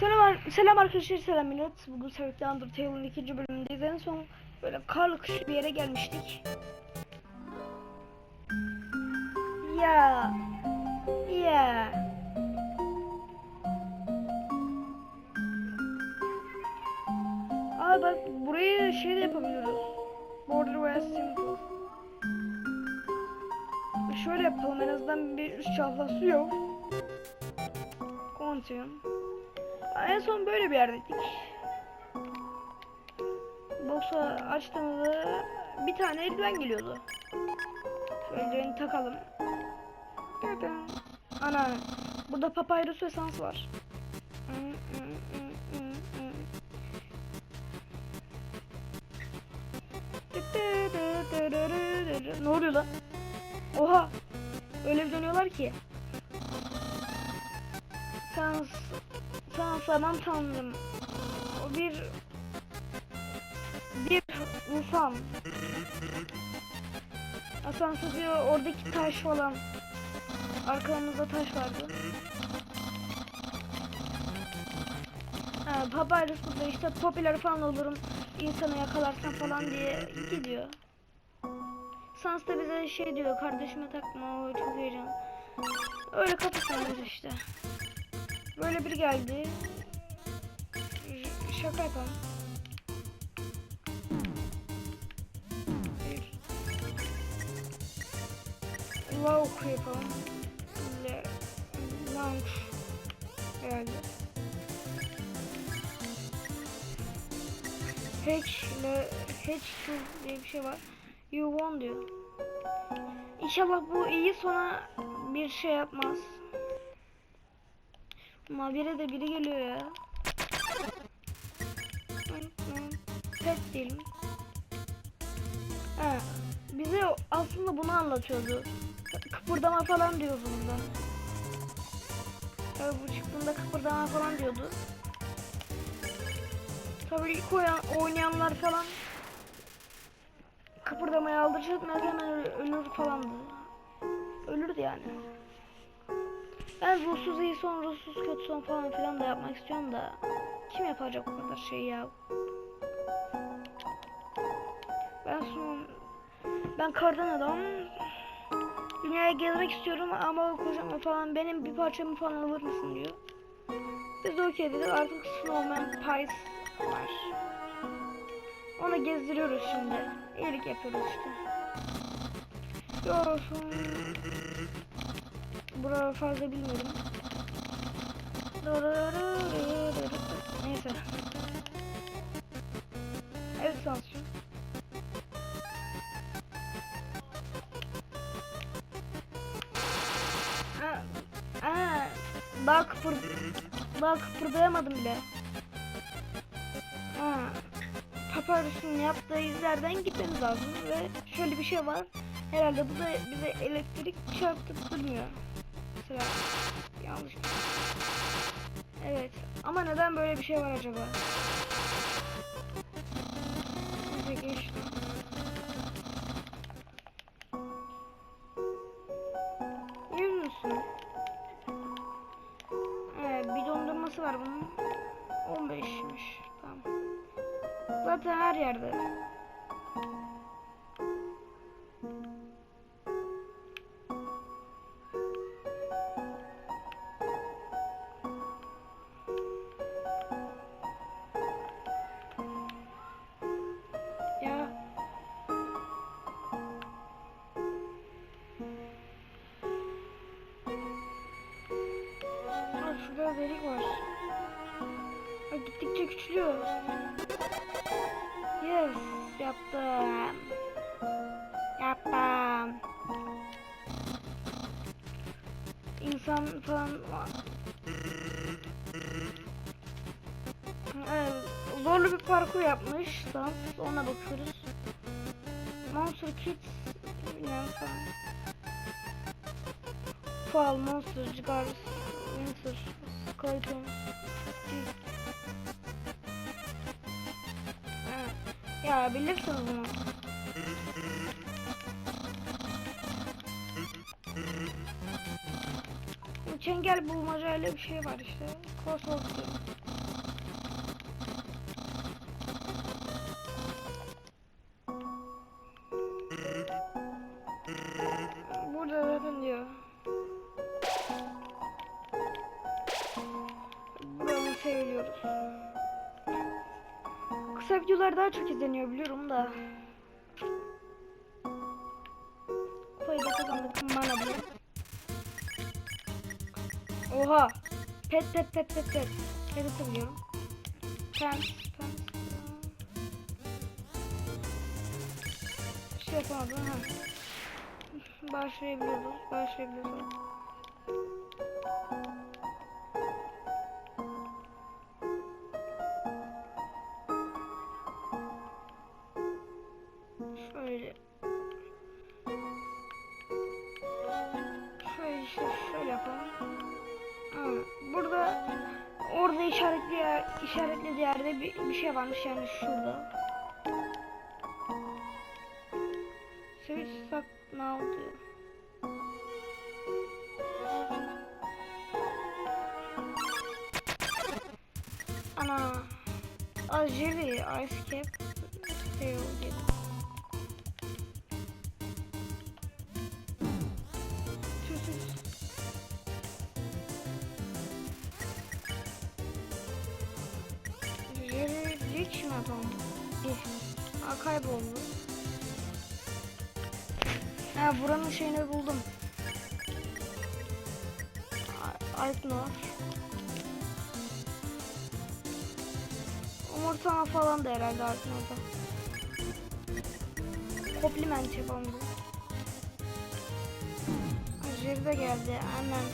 Selam, selam arkadaşlar, selam millet. Bugün Sevkli Undertale'ın ikinci bölümündeyiz. En son böyle karlı kış bir yere gelmiştik. Ya, ya. Aa bak burayı şey de yapabiliyoruz. Border veya simple. Şöyle yapalım en azından bir üst şahlası yok. Continue. En son böyle bir yerdeydik. Box'u açtığımızda bir tane eldiven geliyordu. Eldiveni takalım. Ana. Burada papyrus ve sans var. Ne oluyor lan? Oha. Öyle bir dönüyorlar ki. Sans Sans aman tanrım. O bir bir insan. Asansör oradaki taş falan. Arkamızda taş vardı. Ha, Papyrus burada işte popüler falan olurum. insanı yakalarsam falan diye gidiyor. Sans da bize şey diyor kardeşime takma o çok heyecan. Öyle kapatıyoruz işte. Böyle bir geldi. Ş- Şaka yapalım. Low yapalım. Le launch geldi. Hatch le hatch diye bir şey var. You won diyor. İnşallah bu iyi sona bir şey yapmaz. Mavire de biri geliyor ya. Pet diyelim. Ha, bize aslında bunu anlatıyordu. Kıpırdama falan diyor bunda. Tabii bu çıktığında kıpırdama falan diyordu. Tabii ilk oynayanlar falan kıpırdamayı aldıracak hemen ölür, ölür falandı. Ölürdü yani. Ben ruhsuz iyi son, ruhsuz kötü son falan filan da yapmak istiyorum da kim yapacak o kadar şey ya? Ben son ben kardan adam dünyaya gezmek istiyorum ama kocam falan benim bir parçamı falan alır mısın diyor. Biz de okey dedik artık Snowman Pies var. Onu gezdiriyoruz şimdi. İyilik yapıyoruz işte. Yorsun. Buraları fazla bilmiyorum. Neyse. Evet sansür. Aa, aa, kıpır, daha kıpırdayamadım bile. Ha, Papyrus'un yaptığı izlerden gitmemiz lazım ve şöyle bir şey var. Herhalde bu da bize elektrik çarptırmıyor. Mesela yanlış. Evet. Ama neden böyle bir şey var acaba? Neyse geçti. Yüz müsün? Evet, bir dondurması var bunun. 15'miş. Tamam. Zaten her yerde. Küçülüyor. Yes, yaptım. Yaptım. İnsan falan. Evet, zorlu bir parkur yapmış. Tamam, ona bakıyoruz. Monster Kids bilmiyorum falan. Fall, Monster, Cigars, Winter, Skyton, Ya bilirsiniz bunu. çengel bulmacayla bir şey var işte. Burada Kısa videolar daha çok izleniyor biliyorum da. Kupayı da kazandık bana bu. Oha. Pet pet pet pet pet. Pet atabiliyorum. Pens pens. Şey yapamadım. Başlayabiliyoruz. Başlayabiliyoruz. Yer, işaretli yerde bir, bir şey varmış yani şurada. Switch stop now diyor. Ana. Ajeli ice cap. Şey Ha buranın şeyini buldum. A- Altnor. Umursama falan da herhalde Altnor'da. Kompliment yapalım bu. Jerry de geldi. Hemen.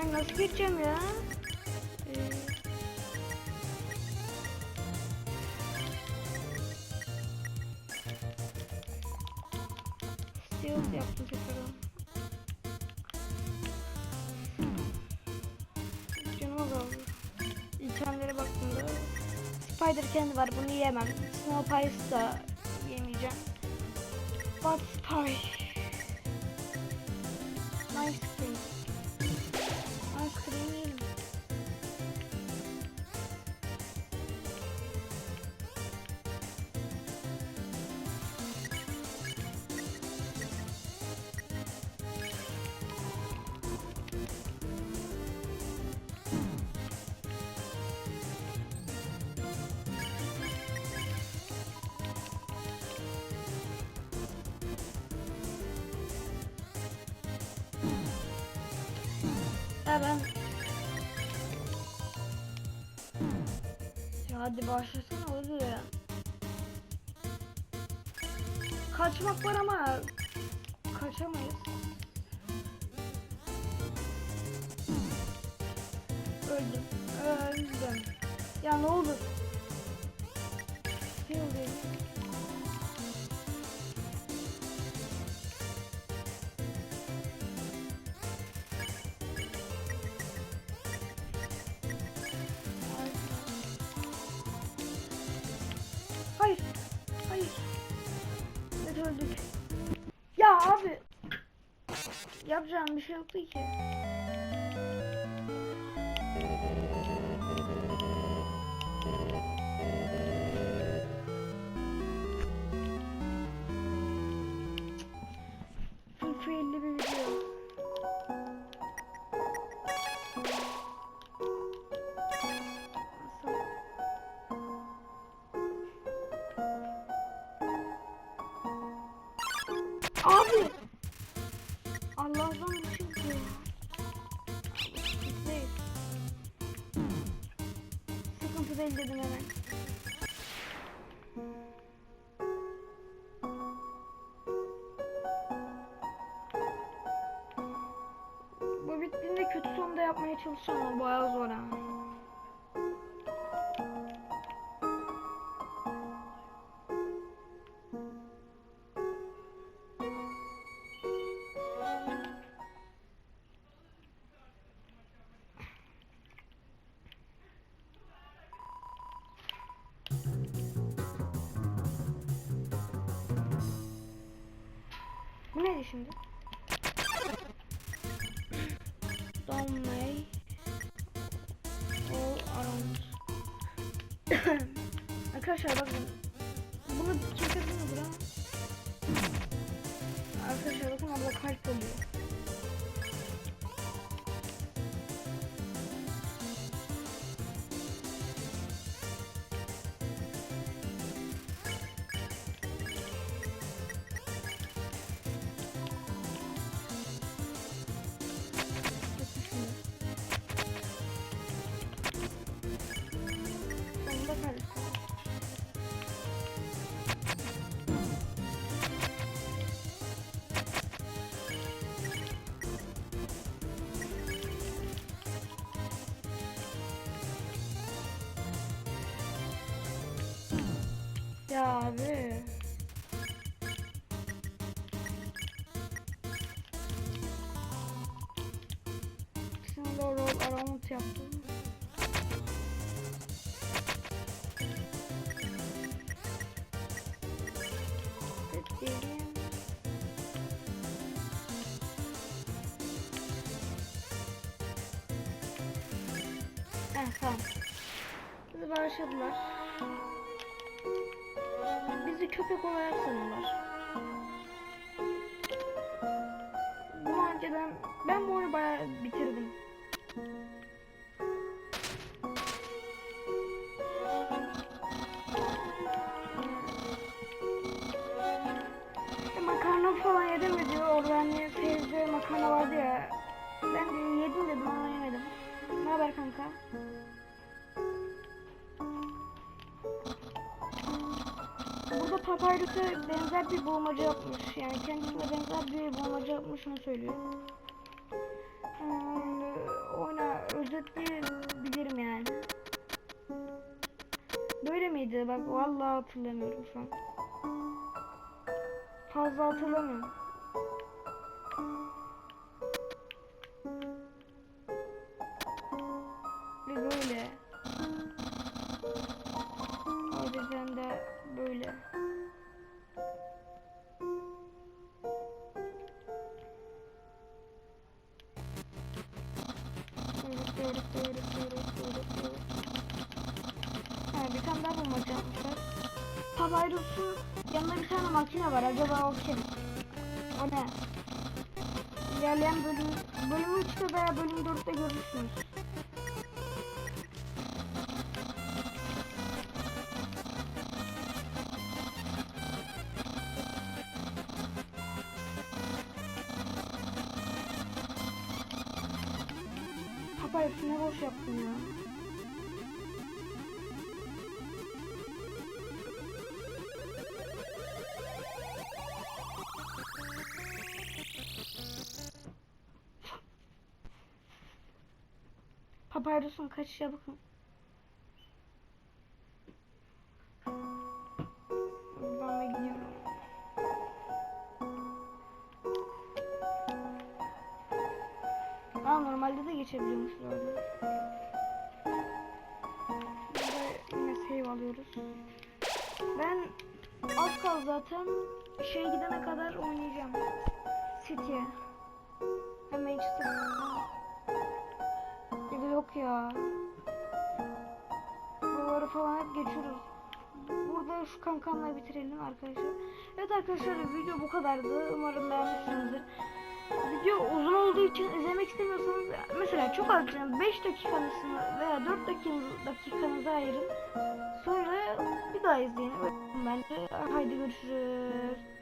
Ay nasıl geçeceğim ya? Stealth yaptım tekrardan. Canıma kaldı. İtemlere baktığımda Spider kendi var bunu yiyemem. Snow Pies da yemeyeceğim. Bud Pie. Ya ben... Ya hadi başlasana hadi ya. Kaçmak var ama kaçamayız. Öldüm. Öldüm. Ya ne olur. Ne öldük. Ya abi. Yapacağım bir şey yoktu ki. Dedim hemen. Bu bittiğinde kötü sonda yapmaya çalışacağım ama bayağı zor ha. Neydi şimdi? Don't may all around. Arkadaşlar bakın. Bunu çekebilir mi bura? Ya abi. O rol aromat yaptım. Heh tamam. Bizi başladılar. Köpek olarak sanıyorlar. Burada Papyrus'a benzer bir bulmaca yapmış. Yani kendisine benzer bir bulmaca yapmış onu söylüyor. Hmm, oyna özetleyebilirim yani. Böyle miydi? Bak vallahi hatırlamıyorum şu an. Fazla hatırlamıyorum. Papyrus'un yanında bir tane makine var. Acaba o kim? O ne? İlerleyen bölüm, bölüm 3'te veya bölüm 4'te görürsünüz. Papyrus ne boş yaptın ya. Papyrus'un kaçışa bakın. Ben de gidiyorum. Aa normalde de geçebiliyormuş orada. Burada yine save alıyoruz. Ben az kal zaten şey gidene kadar oynayacağım. City'ye. Geçiyoruz. Burada şu kankanla bitirelim arkadaşlar. Evet arkadaşlar video bu kadardı. Umarım beğenmişsinizdir. Video uzun olduğu için izlemek istemiyorsanız mesela çok az 5 dakikanızı veya 4 dakikanızı, dakikanızı ayırın. Sonra bir daha izleyin. Bence haydi görüşürüz.